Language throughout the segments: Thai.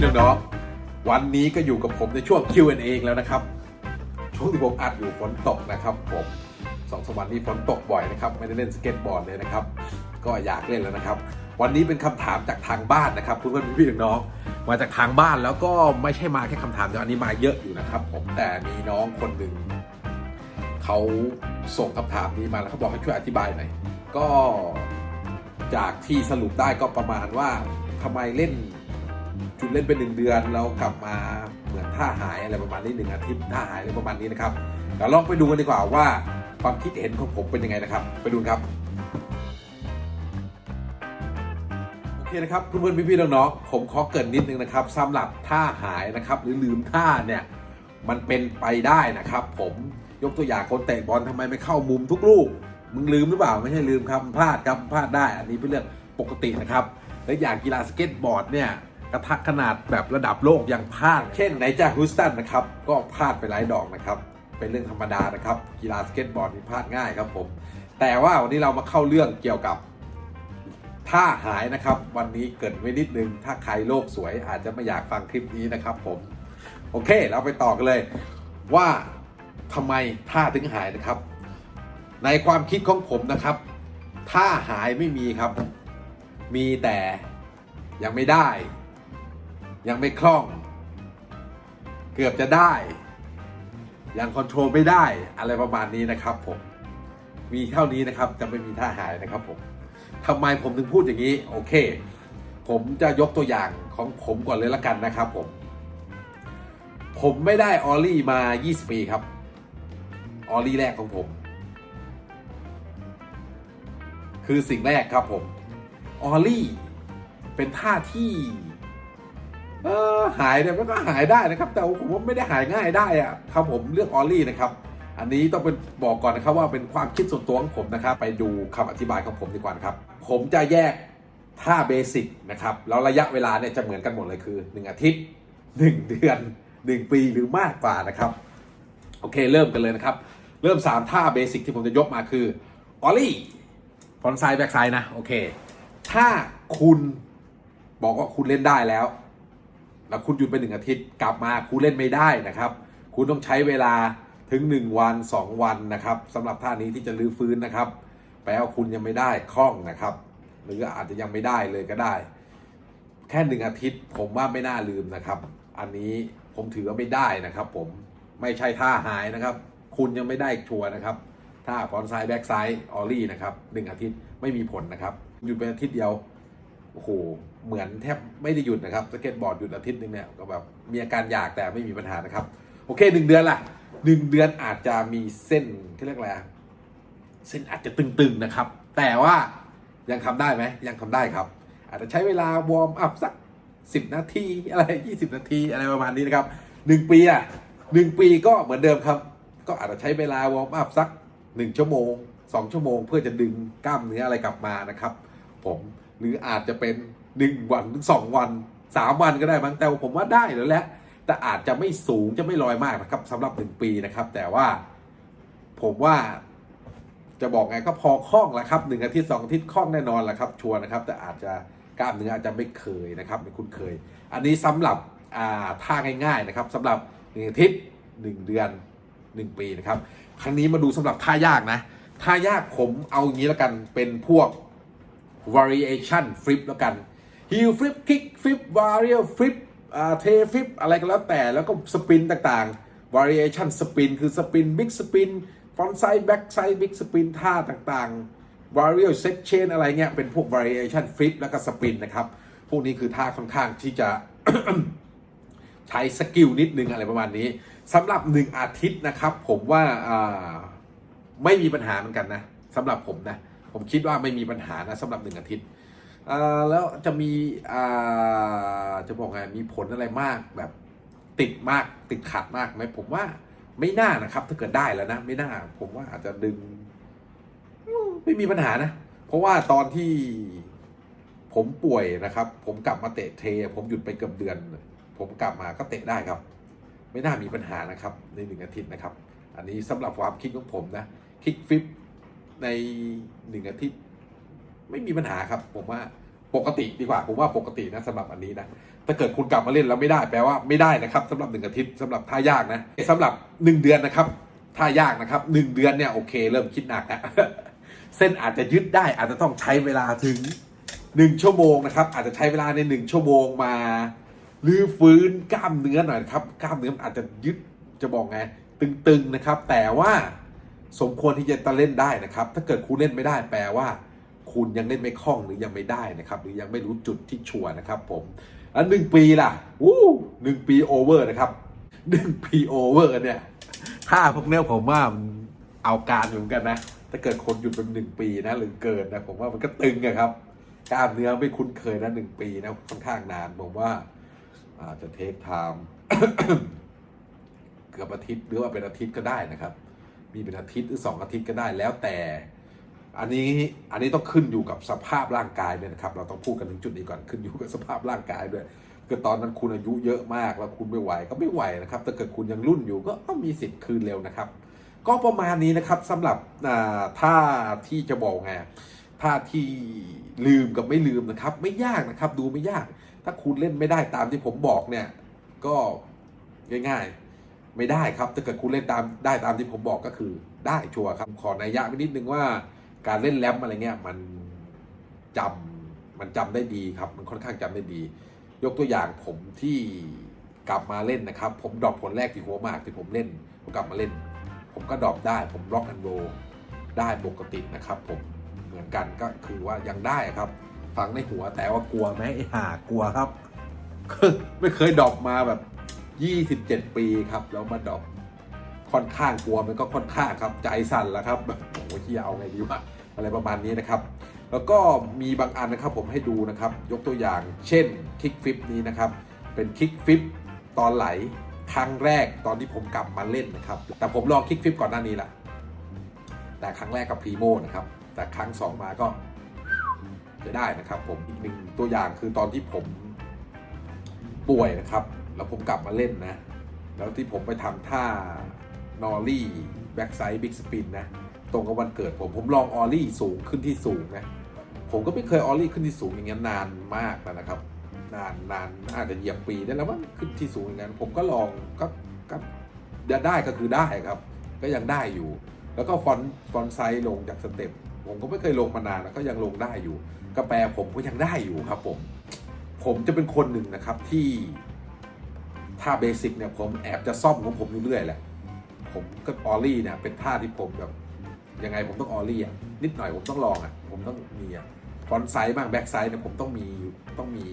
พี่น้องๆ วันนี้ก็อยู่กับผมในช่วง Q&A อีกแล้วนะครับ ช่วงที่ผมอัดอยู่ฝนตกนะครับผมสองสามวันนี้ฝนตกบ่อยนะครับ ไม่ได้เล่นสเก็ตบอร์ดเลยนะครับ ก็อยากเล่นแล้วนะครับ วันนี้เป็นคำถามจากทางบ้านนะครับคุณผู้พี่น้องๆมาจากทางบ้านแล้วก็ไม่ใช่มาแค่คำถามเดียวอันนี้มาเยอะอยู่นะครับ ผมแต่มีน้องคนหนึ่งเขาส่งคำถามนี้มาแล้วเขาบอกให้ช่วยอธิบายหน่อยก็จากที่สรุปได้ก็ประมาณว่าทำไมเล่น จุดเล่นเป็นหนึ่งเดือนแล้วกลับมาเหมือนท่าหายอะไรประมาณนี้หนึ่งอาทิตย์ท่าหายอะไรประมาณนี้นะครับเดี๋ยวลองไปดูกันดีกว่าว่าความคิดเห็นของผมเป็นยังไงนะครับ ไปดูครับโอเคนะครับเพื่อนๆพี่ๆน้องๆผมขอเกินนิดนึงนะครับสำหรับท่าหายนะครับ หรือลืมท่าเนี่ยมันเป็นไปได้นะครับ ผมยกตัวอย่างคนเตะบอลทำไมไม่เข้ามุมทุกลูกมึงลืมหรือเปล่าไม่ใช่ลืมครับพลาดครับพลาดได้ อันนี้เป็นเรื่องปกตินะครับและอย่างกีฬาสเก็ตบอร์ดเนี่ย กระทักขนาดแบบระดับโลกยังพลาด เช่นไนจาฮูสตันนะครับ ก็พลาดไปหลายดอกนะครับ เป็นเรื่องธรรมดานะครับ กีฬาสเก็ตบอร์ดนี่พลาดง่ายครับผม แต่ว่าวันนี้เรามาเข้าเรื่องเกี่ยวกับท่าหายนะครับ วันนี้เกิดไว้นิดนึง ถ้าใครโลกสวยอาจจะไม่อยากฟังคลิปนี้นะครับผม โอเค เราไปต่อกันเลย ว่าทำไมท่าถึงหายนะครับ ในความคิดของผมนะครับถ้าหายไม่มีครับ มีแต่ยังไม่ได้ ยังไม่คล่อง เกือบจะได้ ยังคอนโทรลไม่ได้อะไรประมาณนี้นะครับผม มีเท่านี้นะครับจะไม่มีท่าหายนะครับผมทำไมผมถึงพูดอย่างนี้ โอเค ผมจะยกตัวอย่างของผมก่อนเลยละกันนะครับผม ผมไม่ได้ออลลี่มา 20 ปีครับ ออลลี่แรกของผม คือสิ่งแรกครับผม ออลลี่เป็นท่าที่ เออหายเนี่ยมันก็หายได้นะครับ แต่ผมว่าไม่ได้หายง่ายได้อะครับผมเลือกออลลี่นะครับอันนี้ต้องเป็นบอกก่อนนะครับว่าเป็นความคิดส่วนตัวของผมนะครับ ไปดูคำอธิบายของผมดีกว่านะครับ ผมจะแยกท่าเบสิกนะครับแล้วระยะเวลาเนี่ยจะเหมือนกันหมดเลยคือ 1 อาทิตย์ 1 เดือน 1 ปีหรือมากกว่านะครับโอเคเริ่มกันเลยนะครับ เริ่ม 3 ท่าเบสิกที่ผมจะยกมาคือออลลี่ฟอนไซด์แบ็กไซด์นะโอเค ถ้าคุณบอกว่าคุณเล่นได้แล้ว แล้วคุณหยุดไปหนึ่งอาทิตย์กลับมาคุณเล่นไม่ได้นะครับ คุณต้องใช้เวลาถึง 1 วัน 2 วันนะครับสำหรับท่านี้ที่จะลื้อฟื้นนะครับ แปลว่าคุณยังไม่ได้คล่องนะครับ หรืออาจจะยังไม่ได้เลยก็ได้ แค่หนึ่งอาทิตย์ ผมว่าไม่น่าลืมนะครับ อันนี้ผมถือว่าไม่ได้นะครับ ผมไม่ใช่ท่าหายนะครับ คุณยังไม่ได้ชัวร์นะครับท่าฟอนไซด์แบ็กไซด์ออลี่นะครับหนึ่งอาทิตย์ไม่มีผลนะครับหยุดเป็นอาทิตย์เดียวโอ้โห เหมือนแทบไม่ได้หยุดนะครับสเก็ตบอร์ดหยุดอาทิตย์หนึงเนี่ยก็แบบมีอาการอยากแต่ไม่มีปัญหานะครับ โอเคหนึ่งเดือนล่ะหนึ่งเดือนอาจจะมีเส้นเขาเรียกอะไรเส้นอาจจะตึงๆนะครับ แต่ว่ายังทำได้ไหมยังทำได้ครับ อาจจะใช้เวลาวอร์มอัพสักสิบนาทีอะไรยี่สิบนาทีอะไรประมาณนี้นะครับหนึ่งปีอะหนึ่งปีก็เหมือนเดิมครับ ก็อาจจะใช้เวลาวอร์มอัพสักหนึ่งชั่วโมงสองชั่วโมง เพื่อจะดึงกล้ามเนื้ออะไรกลับมานะครับ ผมหรืออาจจะเป็น หนึ่งวันถึงสองวันสามวันก็ได้มั้งแต่ผมว่าได้แล้วแหละแต่อาจจะไม่สูงจะไม่ลอยมากนะครับสำหรับหนึ่งปีนะครับ แต่ว่าผมว่าจะบอกไงก็พอคล่องแหละครับหนึ่งอาทิตย์สองอาทิตย์คล่องแน่นอนแหละครับชัวร์นะครับ แต่อาจจะกล้ามเนื้ออาจจะไม่เคยนะครับไม่คุ้นเคย อันนี้สำหรับท่าง่าย ๆนะครับสำหรับหนึ่งอาทิตย์หนึ่งเดือนหนึ่งปีนะครับ ครั้งนี้มาดูสำหรับท่ายากนะท่ายากผมเอาย่างนี้แล้วกันเป็นพวก variation flip แล้วกัน heel flip kick flip varial flip อ่า tail flip อะไรก็แล้วแต่แล้วก็สปินต่างๆ variation spin คือ spin big spin front side back side big spin ท่าต่างๆ varial set chain อะไรเงี้ยเป็นพวก variation flip แล้วก็ spin นะครับ พวกนี้คือท่าค่อนข้างที่จะใช้สกิลนิดนึงอะไรประมาณนี้สำหรับหนึ่งอาทิตย์นะครับ ผมว่าาไม่มีปัญหาเหมือนกันนะสำหรับผมนะผมคิดว่าไม่มีปัญหานะสำหรับหนึ่งอาทิตย์ แล้วจะมีอจะบอกไงมีผลอะไรมากแบบติดมากติดขัดมากไหมผมว่าไม่น่านะครับ ถ้าเกิดได้แล้วนะ ไม่น่า ผมว่าอาจจะดึง ไม่มีปัญหานะ เพราะว่าตอนที่ผมป่วยนะครับ ผมกลับมาเตะเท ผมหยุดไปเกือบเดือน ผมกลับมาก็เตะได้ครับ ไม่น่ามีปัญหานะครับ ในหนึ่งอาทิตย์นะครับ อันนี้สำหรับความคิดของผมนะคิกฟิปในหนึ่งอาทิตย์ ไม่มีปัญหาครับ ผมว่า ปกติดีกว่า ผมว่าปกตินะสำหรับอันนี้นะถ้าเกิดคุณกลับมาเล่นแล้วไม่ได้แปลว่าไม่ได้นะครับสำหรับหนึ่งอาทิตย์สำหรับท่ายากนะสำหรับหนึ่งเดือนนะครับท่ายากนะครับหนึ่งเดือนเนี่ยโอเค เริ่มคิดหนักนะเส้นอาจจะยึดได้อาจจะต้องใช้เวลาถึงหนึ่งชั่วโมงนะครับ อาจจะใช้เวลาในหนึ่งชั่วโมงมาลื้อฟื้นกล้ามเนื้อหน่อยครับกล้ามเนื้อมันอาจจะยึดจะบอกไงตึงๆนะครับ แต่ว่าสมควรที่จะเล่นได้นะครับ ถ้าเกิดคุณเล่นไม่ได้แปลว่า คุณยังเล่นไม่คล่องหรือยังไม่ได้นะครับหรือยังไม่รู้จุดที่ชัวร์นะครับผมแล้วหนึ่งปีล่ะอู้หนึ่งปีโอเวอร์นะครับหนึ่งปีโอเวอร์เนี่ยถ้าพวกเนี้ยผมว่ามันเอาการอยู่เหมือนกันนะ ถ้าเกิดคนหยุดเป็นหนึ่งปีนะหรือเกินนะผมว่ามันก็ตึงอะครับกล้ามเนื้อไม่คุ้นเคยนะหนึ่งปีนะค่อนข้างนานผมว่าอาจจะเทคไทม์เกือบอาทิตย์หรือว่าเป็นอาทิตย์ก็ได้นะครับ มีเป็นอาทิตย์หรือสองอาทิตย์ก็ได้แล้วแต่ อันนี้อันนี้ต้องขึ้นอยู่กับสภาพร่างกายเนี่ยนะครับ เราต้องพูดกันถึงจุดนี้ก่อนขึ้นอยู่กับสภาพร่างกายด้วยคือตอนนั้นคุณอายุเยอะมากแล้วคุณไม่ไหวก็ไม่ไหวนะครับถ้าเกิดคุณยังรุ่นอยู่ก็มีสิทธิ์คืนเร็วนะครับ ก็ประมาณนี้นะครับสำหรับอ่าท่าที่จะบอกไงท่าที่ลืมกับไม่ลืมนะครับ ไม่ยากนะครับ ดูไม่ยาก ถ้าคุณเล่นไม่ได้ตามที่ผมบอกเนี่ยก็ง่ายๆ ไม่ได้ครับถ้าเกิดคุณเล่นตามได้ตามที่ผมบอกก็คือได้ชัวร์ครับขอนัยยะไว้นิดนึงว่า การเล่นแรมอะไรเงี้ยมันจำมันจำได้ดีครับ มันค่อนข้างจำได้ดี ยกตัวอย่างผมที่กลับมาเล่นนะครับ ผมดรอปผลแรกที่หัวมากที่ผมเล่น ผมกลับมาเล่น ผมก็ดรอปได้ ผมล็อกแอนโรได้ปกตินะครับ ผมเหมือนกันก็คือว่ายังได้ครับ ฟังในหัวแต่ว่ากลัวไหมไอ้ห่ากลัวครับ ไม่เคยดรอปมาแบบ 27 ปีครับ แล้วมาดรอป ค่อนข้างกลัวมันก็ค่อนข้างครับใจสั่นแล้วครับแบบโอ้ยที่เอาไงดีวะอะไรประมาณนี้นะครับ แล้วก็มีบางอันนะครับผมให้ดูนะครับ ยกตัวอย่าง เช่นคลิกฟิปนี้นะครับ เป็นคลิกฟิปตอนไหลครั้งแรกตอนที่ผมกลับมาเล่นนะครับ แต่ผมลองคลิกฟิปก่อนหน้านี้แหละแต่ครั้งแรกกับพรีโมนะครับ แต่ครั้งสองมาก็จะได้นะครับผมอีกหนึ่งตัวอย่างคือตอนที่ผมป่วยนะครับ แล้วผมกลับมาเล่นนะ แล้วที่ผมไปทำท่า นอรี่แบ็กไซด์บิ๊กสปินนะ ตรงกับวันเกิดผม ผมลองออลลี่สูงขึ้นที่สูงนะ ผมก็ไม่เคยออลลี่ขึ้นที่สูงอย่างเงี้ยนานมากแล้วนะครับ นานนานอาจจะเหยียบปีได้แล้วว่าขึ้นที่สูงอย่างนั้นผมก็ลองก็ก็ได้ก็คือได้ครับ ก็ยังได้อยู่ แล้วก็ฟอนฟอนไซส์ลงจากสเต็ปผมก็ไม่เคยลงมานานแล้วก็ยังลงได้อยู่กระแปผมก็ยังได้อยู่ครับ ผม ผมจะเป็นคนหนึ่งนะครับที่ท่าเบสิกเนี่ยผมแอบจะซ่อมของผมเรื่อยๆแหละ ผมก็ออลี่เนี่ยเป็นท่าที่ผมแบบยังไงผมต้องออลี่อะนิดหน่อยผมต้องลองอะผมต้องมีอะฟอนไซด์บ้างแบ็กไซด์เนี่ยผมต้องมีต้องมี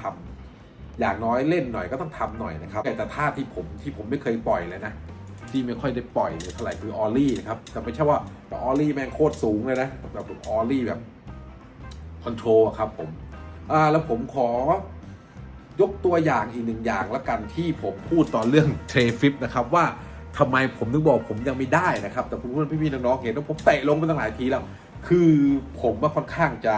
ทำอย่างน้อยเล่นหน่อยก็ต้องทำหน่อยนะครับแต่ท่าที่ผมที่ผมไม่เคยปล่อยเลยนะที่ไม่ค่อยได้ปล่อยเลยเท่าไหร่คือออลี่นะครับแต่ไม่ใช่ว่าแต่ออลี่แม่งโคตรสูงเลยนะแบบออลลี่แบบคอนโทรลครับผมอ่าแล้วผมขอยกตัวอย่างอีกหนึ่งอย่างละกันที่ผมพูดตอนเรื่องเทรฟิปนะครับว่า ทำไมผมถึงบอกผมยังไม่ได้นะครับ แต่คุณเพื่อนพี่ๆน้องๆเห็นว่าผมเตะลงไปตั้งหลายทีแล้ว คือผมว่าค่อนข้างจะ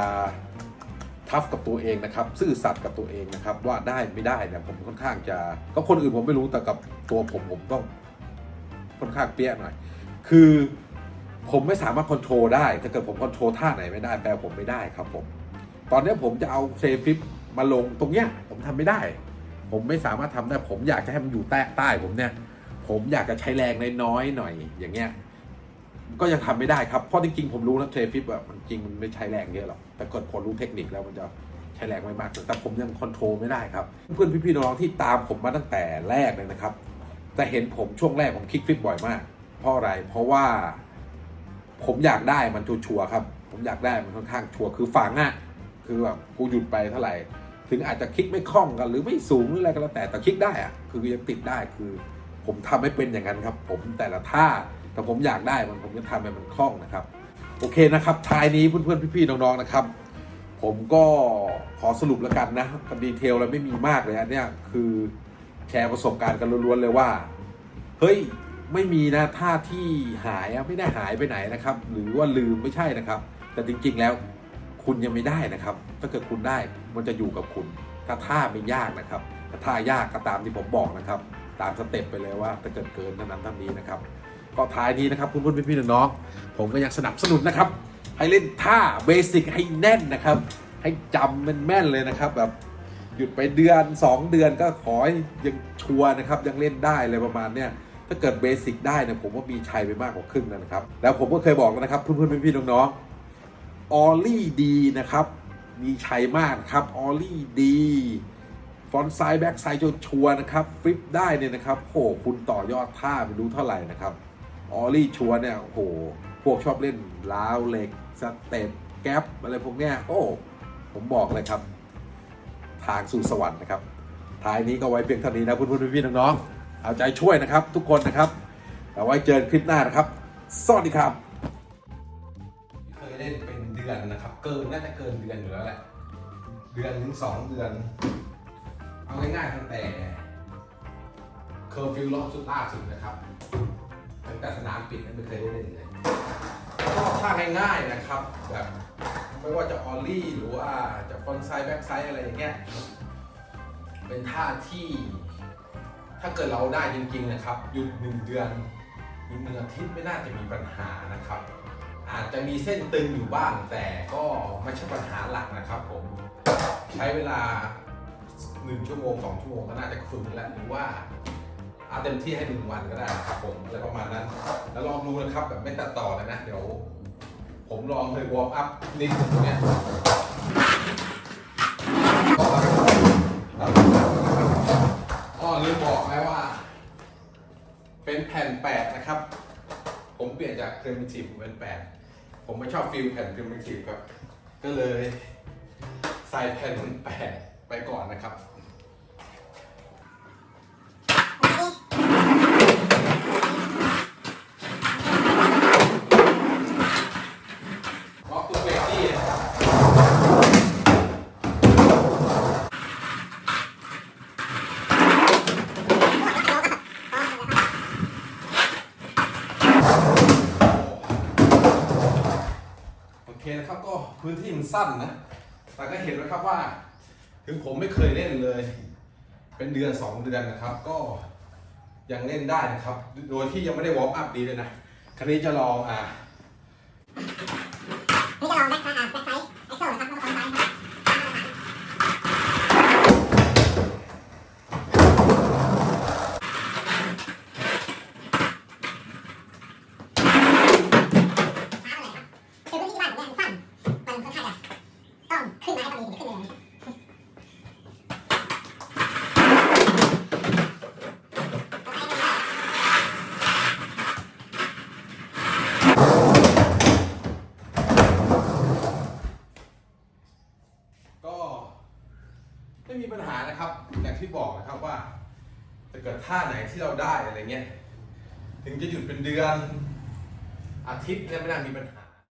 ทัฟกับตัวเองนะครับซื่อสัตย์กับตัวเองนะครับ ว่าได้ไม่ได้เนี่ยผมค่อนข้างจะก็คนอื่นผมไม่รู้แต่กับตัวผมผมต้องค่อนข้างเปี้ยหน่อย คือผมไม่สามารถคอนโทรลได้ถ้าเกิดผมคอนโทรลท่าไหนไม่ได้แปลผมไม่ได้ครับผม ตอนนี้ผมจะเอาเซฟิปมาลงตรงเนี้ยผมทำไม่ได้ ผมไม่สามารถทำได้ผมอยากจะให้มันอยู่ใต้ใต้ผมเนี่ย ผมอยากจะใช้แรงน้อยๆหน่อยอย่างเงี้ยก็ยังทำไม่ได้ครับ เพราะจริงๆผมรู้นะเทรฟิปอะมันจริงมันไม่ใช้แรงเยอะหรอก แต่กดพอรู้เทคนิคแล้วมันจะใช้แรงไม่มาก แต่ผมยังคอนโทรลไม่ได้ครับ เพื่อนพี่ๆน้องๆที่ตามผมมาตั้งแต่แรกเลยนะครับจะเห็นผมช่วงแรกผมคลิกฟิปบ่อยมาก เพราะอะไร เพราะว่าผมอยากได้มันชัวร์ครับ ผมอยากได้มันค่อนข้างชัวร์คือฝังอะคือแบบกูหยุดไปเท่าไหร่ ถึงอาจจะคลิกไม่คล่องกันหรือไม่สูงหรืออะไรก็แล้วแต่แต่คลิกได้อะคือยังติดได้คือ ผมทำให้เป็นอย่างนั้นครับ ผมแต่ละท่าแต่ผมอยากได้มันผมจะทำให้มันคล่องนะครับ โอเคนะครับท้ายนี้เพื่อนๆพี่ๆน้องๆนะครับ ผมก็ขอสรุปแล้วกันนะดีเทลเราไม่มีมากเลยอันเนี้ยคือแชร์ประสบการณ์กันล้วนๆเลยว่า เฮ้ยไม่มีนะท่าที่หายอะไม่ได้หายไปไหนนะครับ หรือว่าลืมไม่ใช่นะครับ แต่จริงๆแล้วคุณยังไม่ได้นะครับ ถ้าเกิดคุณได้มันจะอยู่กับคุณ ถ้าท่าไม่ยากนะครับถ้าท่ายากก็ตามที่ผมบอกนะครับ ตามสเต็ปไปเลยว่าถ้าเกิดเกินเท่านั้นเท่านี้นะครับ ก็ท้ายนี้นะครับคุณเพื่อนพี่ๆน้องๆผมก็ยังสนับสนุนนะครับ ให้เล่นท่าเบสิกให้แน่นนะครับ ให้จำแม่นๆเลยนะครับ แบบหยุดไปเดือน 2 เดือนก็ขอให้ยังชัวร์นะครับยังเล่นได้เลยประมาณเนี้ยถ้าเกิดเบสิกได้เนี่ยผมว่ามีชัยไปมากกว่าครึ่งนะครับ แล้วผมก็เคยบอกแล้วนะครับเพื่อนๆพี่ๆน้องๆออลลี่ดีนะครับ มีชัยมากครับออลลี่ดี ฟอนต์ไซด์แบ็กไซด์ชัวร์นะครับฟลิปได้เนี่ยนะครับโอ้โหคุณต่อยอดท่าไม่รู้เท่าไหร่นะครับออลี่ชัวร์เนี่ยโอ้โหพวกชอบเล่นล้าวเหล็กสเต็ปแก๊ปอะไรพวกเนี้ยโอ้ผมบอกเลยครับ ทางสู่สวรรค์นะครับท้ายนี้ก็ไว้เพียงเท่านี้นะเพื่อนๆพี่ๆน้องๆเอาใจช่วยนะครับ ทุกคนนะครับเอาไว้เจอกันคลิปหน้านะครับ สวัสดีครับ เคยเล่นเป็นเดือนนะครับ เกินน่าจะเกินเดือนอยู่แล้วแหละ เดือนถึงสองเดือน เอาง่ายๆตั้งแต่เคอร์ฟิวรอบสุดล่าสุดนะครับตั้งแต่สนามปิดนั้นไม่เคยได้เล่นเลยก็ถ้าง่ายๆนะครับแบบไม่ว่าจะออลลี่หรือว่าจะฟอนไซด์แบ็กไซด์อะไรอย่างเงี้ยเป็นท่าที่ถ้าเกิดเราได้จริงๆนะครับหยุดหนึ่งเดือนหยุดหนึ่งอาทิตย์ไม่น่าจะมีปัญหานะครับ อาจจะมีเส้นตึงอยู่บ้างแต่ก็ไม่ใช่ปัญหาหลักนะครับผมใช้เวลา หนึ่งชั่วโมงสองชั่วโมงก็น่าจะฝึกแล้วหรือว่าเอาเต็มที่ให้หนึ่งวันก็ได้ครับผมอะไรประมาณนั้น แล้วลองดูนะครับแบบไม่ตัดต่อเลยนะ เดี๋ยว ผมลองเลยวอร์มอัพนิดนึงตรงเนี้ยอ๋อลืมบอกไหมว่า เป็นแผ่นแปดนะครับ ผมเปลี่ยนจากเพรมิทีฟเป็นแปดผมไม่ชอบฟิลแผ่นเพรมิทีฟครับ ก็เลยใส่แผ่นแปดไปก่อนนะครับ ล็อกตัวเบรกที่โอเคนะครับก็พื้นที่มัน สั้นนะ แต่ก็เห็นนะครับว่า ถึงผมไม่เคยเล่นเลย เป็นเดือนสองเดือนนะครับ ก็ยังเล่นได้นะครับ โดยที่ยังไม่ได้วอร์มอัพดีเลยนะ ครั้นี้จะลองอ่านี่จะลองแบ็คไซด์อะแบ็คไซด์เอ็กโซนะครับแล้วก็ฟรอนต์ไซด์นะครับ ช้าไปเลยครับคือพื้นที่บ้านผมเนี่ยมันสั้นมันค่อนข้างจะต้องขึ้นมาให้พอดีถึงจะขึ้นเลยเอาไปเลย ก็ไม่มีปัญหานะครับ อย่างที่บอกนะครับว่าถ้าเกิด ท่าไหนที่เราได้อะไรเงี้ย ถึงจะหยุดเป็นเดือน อาทิตย์เนี่ยไม่น่ามีปัญหา